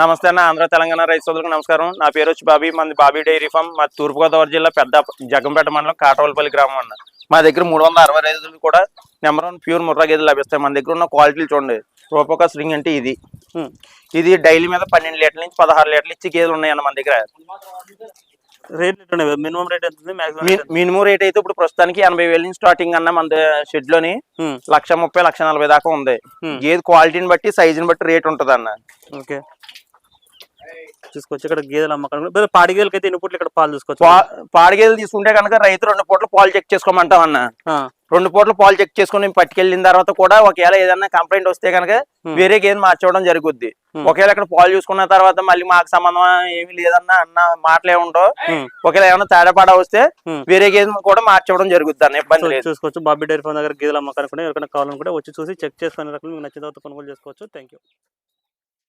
నమస్తే అన్న ఆంధ్ర తెలంగాణ రైతు సోదరులకు నమస్కారం. నా పేరు వచ్చి బాబీ మంది బాబీ డైరీ ఫామ్. మా తూర్పుగోదావరి జిల్లా పెద్ద జగంపేట మండలం కాటవలపల్లి గ్రామం అన్న. మా దగ్గర మూడు వందల అరవై రైతులు కూడా నెంబర్ వన్ ప్యూర్ ముర్రా గేదెలు లభిస్తాయి. మన దగ్గర ఉన్న క్వాలిటీలు చూడండి. రూపక స్ట్రింగ్ అంటే ఇది. ఇది డైలీ మీద పన్నెండు లీటర్ల నుంచి పదహారు లీటర్లు ఇచ్చి గేదెలు ఉన్నాయన్న మన దగ్గర. రేట్ మినిమం రేట్ ఎంత? మినిమం రేట్ అయితే ఇప్పుడు ప్రస్తుతానికి ఎనభై వేల నుంచి స్టార్టింగ్ అన్న మన షెడ్లోని లక్ష ముప్పై లక్ష నలభై దాకా ఉంది. గేదె క్వాలిటీని బట్టి సైజుని బట్టి రేట్ ఉంటది అన్న ఓకే. చూసుకోవచ్చు. ఇక్కడ గేదెలు అమ్మకాలు కూడా- పాడి గేదెలకి అయితే ఎన్ని పూట్లు ఇక్కడ పాలు చూసుకోవచ్చు? పాడి గేదెలు తీసుకుంటే కనుక రైతు రెండు పూట్ల పాలు చెక్ చేసుకోమంటాం అన్న. రెండు పూట్ల పాలు చెక్ చేసుకుని పట్టుకెళ్ళిన తర్వాత కూడా ఒకవేళ ఏదైనా కంప్లైంట్ వస్తే కనుక. వేరే గేదె మార్చడం జరుగుద్ది. ఒకవేళ ఇక్కడ పాలు చూసుకున్న తర్వాత మళ్ళీ మాకు సంబంధం ఏమి లేదన్న అన్న మాటలు ఉమ్. ఒకవేళ ఏమైనా తేడా పాడా వస్తే. వేరే గేదె కూడా మార్చడం జరుగుద్ది అన్న ఇబ్బంది లేదు. చూసుకోవచ్చు. బాబీ డైరీ ఫామ్ దగ్గర గేదెలు అమ్మకాలు కూడా ఎవరికైనా కావాలనుకుంటే వచ్చి చూసి చెక్ చేసుకునే రకం మీకు నచ్చిన తర్వాత కొనుగోలు చేసుకోవచ్చు. Thank you